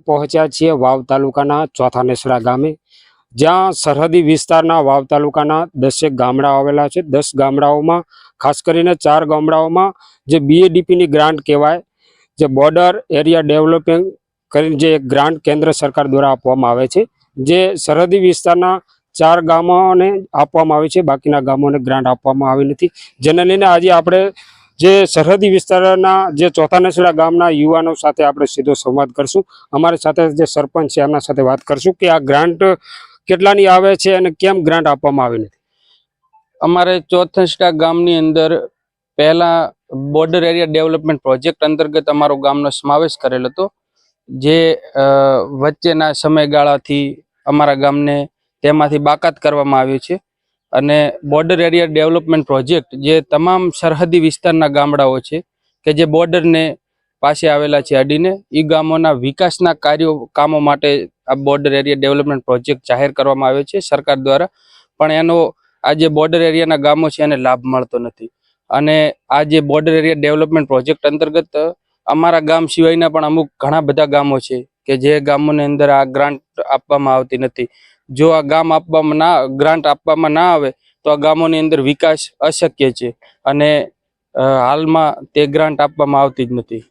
પહોંચ્યા છીએ વાવ તાલુકાના ચોથા નેસડા ગામે, જ્યાં સરહદી વિસ્તારના વાવ તાલુકાના દસેક ગામડા આવેલા છે. દસ ગામડાઓમાં, ખાસ કરીને ચાર ગામડાઓમાં જે બીએડીપીની ગ્રાન્ટ કહેવાય, જે બોર્ડર એરિયા ડેવલપિંગ કરીને જે એક ગ્રાન્ટ કેન્દ્ર સરકાર દ્વારા આપવામાં આવે છે, જે સરહદી વિસ્તારના ચાર ગામોને આપવામાં આવે છે. બાકીના ગામોને ગ્રાન્ટ આપવામાં આવી નથી. જેને લઈને આજે આપણે જે સરહદી વિસ્તારના જે ચોથા નસડા ગામના યુવાનો સાથે આપણે સીધો સંવાદ કરશું. અમારી સાથે જે સરપંચ છે, એમના સાથે વાત કરશું કે આ ગ્રાન્ટ કેટલાની આવે છે અને કેમ ગ્રાન્ટ આપવામાં આવી નથી. અમારે ચોથસડા ગામની અંદર પહેલાં બોર્ડર એરિયા ડેવલપમેન્ટ પ્રોજેક્ટ અંતર્ગત અમારો ગામનો સમાવેશ કરેલ હતો, જે વચ્ચેના સમયગાળાથી અમારા ગામને તેમાંથી બાકાત કરવામાં આવ્યું છે. અને બોર્ડર એરિયા ડેવલપમેન્ટ પ્રોજેક્ટ જે તમામ સરહદી વિસ્તારના ગામડાઓ છે, કે જે બોર્ડરને પાસે આવેલા છે અડીને એ ગામોના વિકાસના કાર્યો, કામો માટે આ બોર્ડર એરિયા ડેવલપમેન્ટ પ્રોજેક્ટ જાહેર કરવામાં આવ્યો છે સરકાર દ્વારા. પણ એનો આ જે બોર્ડર એરિયાના ગામો છે એને લાભ મળતો નથી. અને આ જે બોર્ડર એરિયા ડેવલપમેન્ટ પ્રોજેક્ટ અંતર્ગત, અમારા ગામ સિવાયના પણ અમુક ઘણા બધા ગામો છે, કે જે ગામોની અંદર આ ગ્રાન્ટ આપવામાં આવતી નથી. જો આ ગામ આપવામાં ના ગ્રાન્ટ આપવામાં ના આવે તો આ ગામોની અંદર વિકાસ અશક્ય છે. અને હાલમાં તે ગ્રાન્ટ આપવામાં આવતી જ નથી.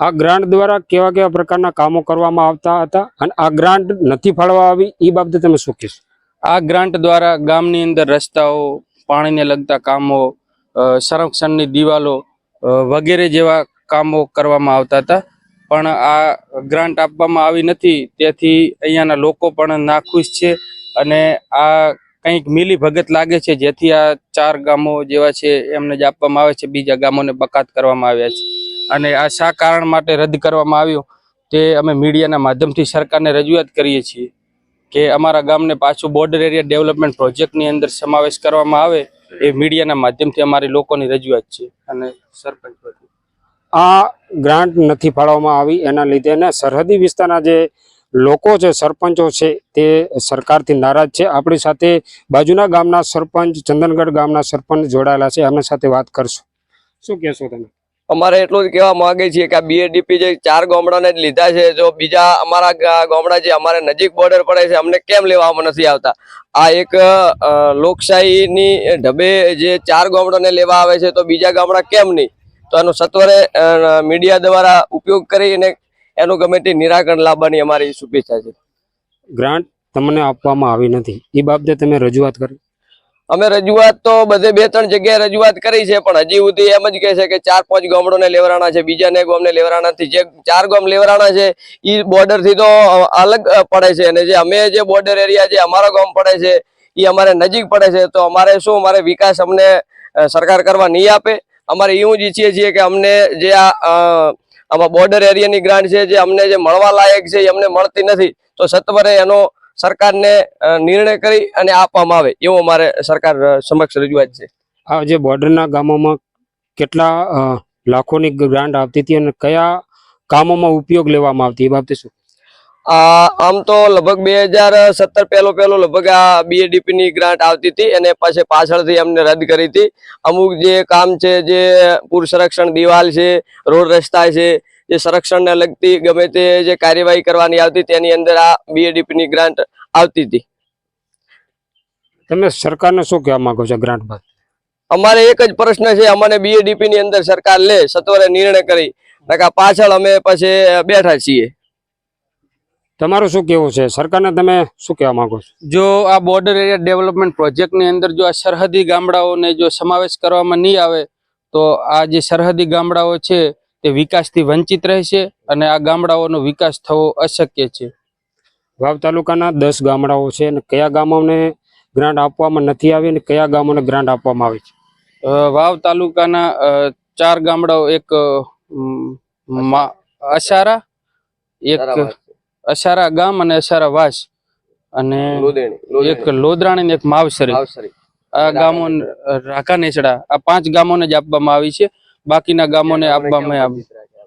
આ ગ્રાન્ટ દ્વારા કેવા કેવા પ્રકારના કામો કરવામાં આવતા હતા અને આ ગ્રાન્ટ નથી ફાળવા આવી એ બાબતે તમે શું કહેશો? આ ગ્રાન્ટ દ્વારા ગામની અંદર રસ્તાઓ પાણીને લગતા કામો સંરક્ષણની દિવાલો વગેરે જેવા કામો કરવામાં આવતા હતા. પણ આ ગ્રાન્ટ આપવામાં આવી નથી. તેથી અહીંયાના લોકો પણ નાખુશ છે અને આ કંઈક મિલી ભગત લાગે છે. જેથી આ ચાર ગામો જેવા છે એમને જ આપવામાં આવે છે. બીજા ગામોને બકાત કરવામાં આવ્યા છે. અને આ શા કારણ માટે રદ કરવામાં આવ્યો? તે અમે મીડિયાના માધ્યમથી સરકારને રજૂઆત કરીએ છીએ કે અમારા ગામને પાછું બોર્ડર એરિયા ડેવલપમેન્ટ પ્રોજેક્ટની અંદર સમાવેશ કરવામાં આવે એ મીડિયાના માધ્યમથી અમારી લોકોની રજૂઆત છે. અને સરપંચ. આ ગ્રાન્ટ નથી ફાળવવામાં આવી. એના લીધે ને સરહદી વિસ્તારના જે લોકો છે, સરપંચો છે, તે સરકારથી નારાજ છે. આપણી સાથે બાજુના ગામના સરપંચ, ચંદનગઢ ગામના સરપંચ જોડાયેલા છે. એમની સાથે વાત કરશું. શું કહેશો તમે? અમારે એટલું જ કહેવા માંગે છીએ કે આ બીએડીપી જે ચાર ગામડાને જ લીધા છે, જો બીજા અમારા ગામડા જે અમારે નજીક બોર્ડર પડે છે, અમને કેમ લેવામાં નથી આવતા? આ એક લોકશાહીની ઢબે જે ચાર ગામડાને લેવા આવે છે, તો બીજા ગામડા કેમ નહીં? તો આનો સત્વરે મીડિયા દ્વારા ઉપયોગ કરીને એનું ગમે તે નિરાકરણ લાવવાની અમારી શુભેચ્છા છે. ગ્રાન્ટ તમને આપવામાં આવી નથી. એ બાબતે તમે રજૂઆત કરી. અમે રજૂઆત તો બધે બે ત્રણ જગ્યાએ રજૂઆત કરી છે પણ હજી સુધી એમ જ કહે છે કે ચાર પાંચ ગામડોને લેવરાણા છે બીજાને ગામને લેવરાણા જે ચાર ગામ લેવરાણા છે એ બોર્ડરથી તો અલગ પડે છે. અને જે અમે જે બોર્ડર એરિયા છે અમારો ગામ પડે છે એ અમારે નજીક પડે છે. તો અમારે શું? અમારે વિકાસ અમને સરકાર કરવા નહીં આપે. અમારે એવું જ ઈચ્છીએ છીએ કે અમને જે આ આમાં બોર્ડર એરિયાની ગ્રાન્ટ છે, જે અમને જે મળવા લાયક છે, એ અમને મળતી નથી, તો સત્વરે એનો સરકારને નિર્ણય કરી અને આપવામાં આવે, એવું અમારે સરકાર સમક્ષ રજૂઆત છે. આ જે બોર્ડરના ગામોમાં કેટલા લાખોની ગ્રાન્ટ આવતી હતી અને કયા કામોમાં ઉપયોગ લેવામાં આવતી, એ બાબતે શું? આમ તો લગભગ બે હજાર સત્તર પહેલો પહેલો લગભગ આ બીએડીપી ની ગ્રાન્ટ આવતી હતી અને પછી પાછળથી અમને રદ કરી હતી. અમુક જે કામ છે જે પૂર સંરક્ષણ દિવાલ છે રોડ રસ્તા છે જે સંરક્ષણને લગતી ગમે તે જે કાર્યવાહી કરવાની આવતી તેની અંદર આ બીએડીપી ની ગ્રાન્ટ આવતી હતી. તમે સરકારને શું કહેવા માંગો છો ગ્રાન્ટ બાદ? અમારે એક જ પ્રશ્ન છે અમને બીએડીપી ની અંદર સરકાર લે સત્વરે નિર્ણય કરી પાછળ અમે પછી બેઠા છીએ. તમારું શું કેવું છે? સરકારને તમે શું કહેવા માંગો છો? જો આ બોર્ડર એરિયા ડેવલપમેન્ટ પ્રોજેક્ટની અંદર જો આ સરહદી ગામડાઓને જો સમાવેશ કરવામાં નહીં આવે તો આ જે સરહદી ગામડાઓ છે તે વિકાસથી વંચિત રહેશે અને આ ગામડાઓનો વિકાસ થવો અશક્ય છે. વાવ તાલુકાના દસ ગામડાઓ છે અને કયા ગામોને ગ્રાન્ટ આપવામાં નથી આવી અને કયા ગામોને ગ્રાન્ટ આપવામાં આવી છે? અ, વાવ તાલુકાના ચાર ગામડાઓ એક અસારા એક અસારા ગામ અને અસારા વાસ. અને એક લોદરાણી ને એક માવસરી. આ ગામો રાકા નેસડા આ પાંચ ગામોને જ આપવામાં આવી છે. બાકીના ગામોને આપવામાં આવી